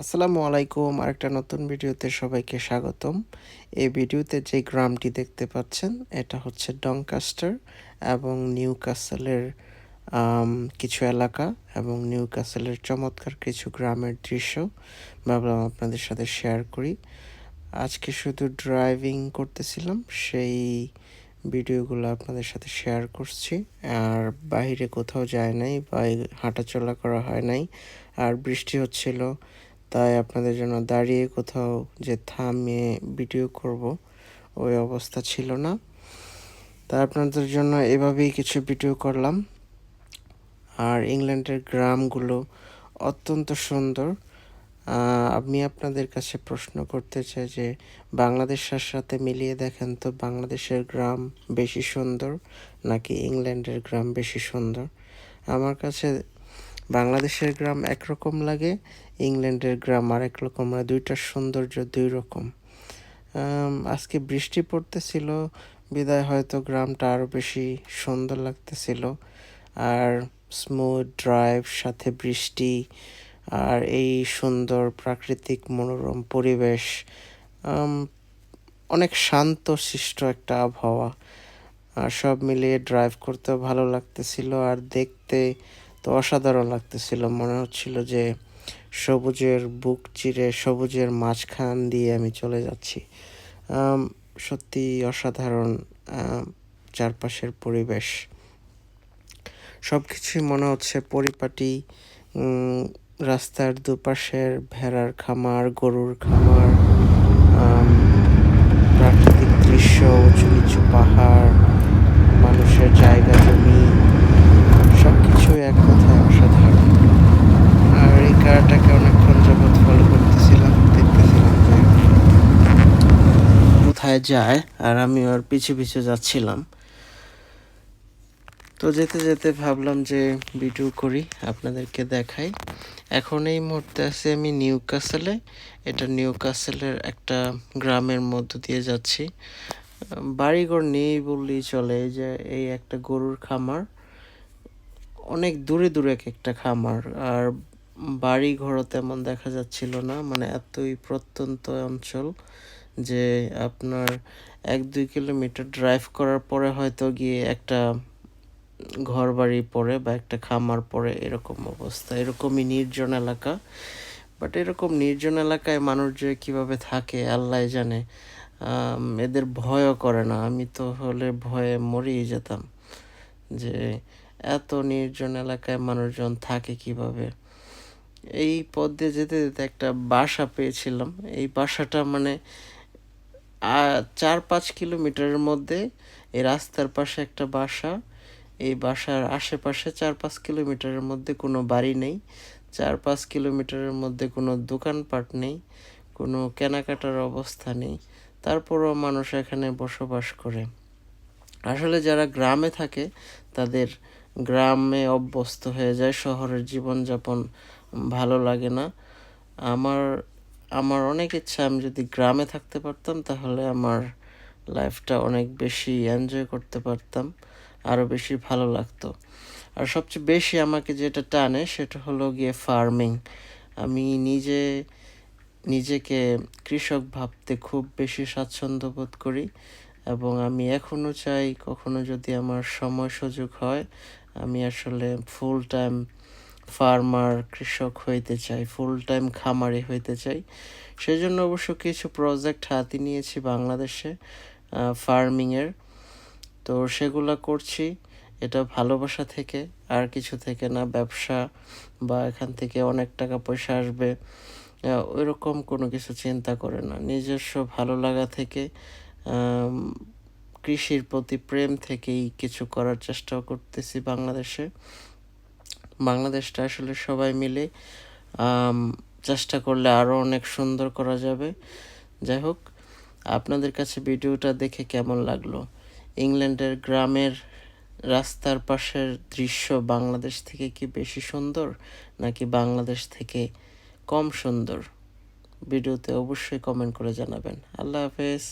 আসসালামু আলাইকুম, আরেকটা নতুন ভিডিওতে সবাইকে স্বাগতম। এই ভিডিওতে যে গ্রামটি দেখতে পাচ্ছেন, এটা হচ্ছে ডংকাস্টার এবং নিউ কাসেলের কিছু এলাকা এবং নিউ কাসেলের চমৎকার কিছু গ্রামের দৃশ্য। ভাবলাম আপনাদের সাথে শেয়ার করি। আজকে শুধু ড্রাইভিং করতেছিলাম, সেই ভিডিওগুলো আপনাদের সাথে শেয়ার করছি। আর বাইরে কোথাও যায় নাই বা হাঁটাচলা করা হয় নাই। আর বৃষ্টি হচ্ছিল তাই আপনাদের জন্য দাঁড়িয়ে কোথাও যে থামিয়ে ভিডিও করব, ওই অবস্থা ছিল না। তাই আপনাদের জন্য এভাবেই কিছু ভিডিও করলাম। আর ইংল্যান্ডের গ্রামগুলো অত্যন্ত সুন্দর। আমি আপনাদের কাছে প্রশ্ন করতে চাই যে, বাংলাদেশের সাথে মিলিয়ে দেখেন তো, বাংলাদেশের গ্রাম বেশি সুন্দর নাকি ইংল্যান্ডের গ্রাম বেশি সুন্দর? আমার কাছে বাংলাদেশের গ্রাম একরকম লাগে ইংল্যান্ডের গ্রাম আরেক রকম দুইটার সৌন্দর্য দুই রকম। আজকে বৃষ্টি পড়তেছিল, বিদায় হয়তো গ্রামটা আরও বেশি সুন্দর লাগতেছিল। আর স্মুথ ড্রাইভ সাথে বৃষ্টি, আর এই সুন্দর প্রাকৃতিক মনোরম পরিবেশ অনেক শান্ত সৃষ্ট একটা আবহাওয়া। আর সব মিলিয়ে ড্রাইভ করতেও ভালো লাগতেছিল, আর দেখতে তো অসাধারণ লাগতেছিল। মনে হচ্ছিল যে সবুজের বুক চিরে সবুজের মাঝখান দিয়ে আমি চলে যাচ্ছি। সত্যি অসাধারণ চারপাশের পরিবেশ। সব কিছুই মনে হচ্ছে পরিপাটি রাস্তার দুপাশের ভেড়ার খামার, গরুর খামার প্রাকৃতিক দৃশ্য উঁচু নিচু পাহাড় মানুষের জায়গা জমি সব কিছুই এক কথায় অসাধারণ আর এই কারটাকে অনেকক্ষণ যাবৎ ফলো করতেছিলাম দেখতেছিলাম যে কোথায় যায় আর আমি ওর পিছু পিছু যাচ্ছিলাম। তো যেতে যেতে ভাবলাম যে ভিডিও করি, আপনাদেরকে দেখাই। এখন এই মুহূর্তে আছি আমি নিউ কাসেলে এটা নিউ কাসেলের একটা গ্রামের মধ্য দিয়ে যাচ্ছি। বাড়িঘর নেই বললেই চলে যে এই একটা গরুর খামার। অনেক দূরে দূরে এক একটা খামার। আর বাড়ি ঘরও তেমন দেখা যাচ্ছিল না মানে এতই প্রত্যন্ত অঞ্চল। যে আপনার এক, দুই কিলোমিটার ড্রাইভ করার পরে হয়তো গিয়ে একটা ঘর বাড়ি পড়ে বা একটা খামার পড়ে এরকম অবস্থা। এরকমই নির্জন এলাকা। বাট এরকম নির্জন এলাকায় মানুষ যে কীভাবে থাকে, আল্লাহ জানে। এদের ভয়ও করে না। আমি তো হলে ভয়ে মরেই যেতাম যে এত নির্জন এলাকায় মানুষজন থাকে কীভাবে। এই পথ দিয়ে যেতে যেতে একটা বাসা পেয়েছিলাম। এই বাসাটা মানে চার পাঁচ কিলোমিটারের মধ্যে এই রাস্তার পাশে একটা বাসা। এই বাসার আশেপাশে চার পাঁচ কিলোমিটারের মধ্যে কোনো বাড়ি নেই। চার পাঁচ কিলোমিটারের মধ্যে কোনো দোকানপাট নেই, কোনো কেনাকাটার অবস্থা নেই। তারপরও মানুষ এখানে বসবাস করে। আসলে যারা গ্রামে থাকে, তাদের গ্রামে অভ্যস্ত হয়ে যায়, শহরের জীবনযাপন ভালো লাগে না। আমার আমার অনেক ইচ্ছা আমি যদি গ্রামে থাকতে পারতাম, তাহলে আমার লাইফটা অনেক বেশি এনজয় করতে পারতাম আরও বেশি ভালো লাগতো। আর সবচেয়ে বেশি আমাকে যেটা টানে সেটা হলো গিয়ে ফার্মিং আমি নিজে, নিজেকে কৃষক ভাবতে খুব বেশি স্বাচ্ছন্দ্য বোধ করি এবং আমি এখনও চাই কখনো যদি আমার সময় সুযোগ হয়, আমি আসলে ফুল টাইম ফার্মার কৃষক হইতে চাই ফুল টাইম খামারি হইতে চাই। সেই জন্য অবশ্য কিছু প্রজেক্ট হাতে নিয়েছি বাংলাদেশে ফার্মিংয়ের তো সেগুলো করছি, এটা ভালোবাসা থেকে, আর কিছু থেকে না, ব্যবসা বা এখান থেকে অনেক টাকা পয়সা আসবে। ওইরকম কোনো কিছু চিন্তা করে না। নিজস্ব ভালো লাগা থেকে কৃষির প্রতি প্রেম থেকেই কিছু করার চেষ্টাও করতেছি বাংলাদেশে। বাংলাদেশটা আসলে সবাই মিলে চেষ্টা করলে আরও অনেক সুন্দর করা যাবে। যাই হোক, আপনাদের কাছে ভিডিওটা দেখে কেমন লাগল? ইংল্যান্ডের গ্রামের রাস্তার পাশের দৃশ্য বাংলাদেশ থেকে কি বেশি সুন্দর, নাকি বাংলাদেশ থেকে কম সুন্দর? ভিডিওতে অবশ্যই কমেন্ট করে জানাবেন। আল্লাহ হাফেজ।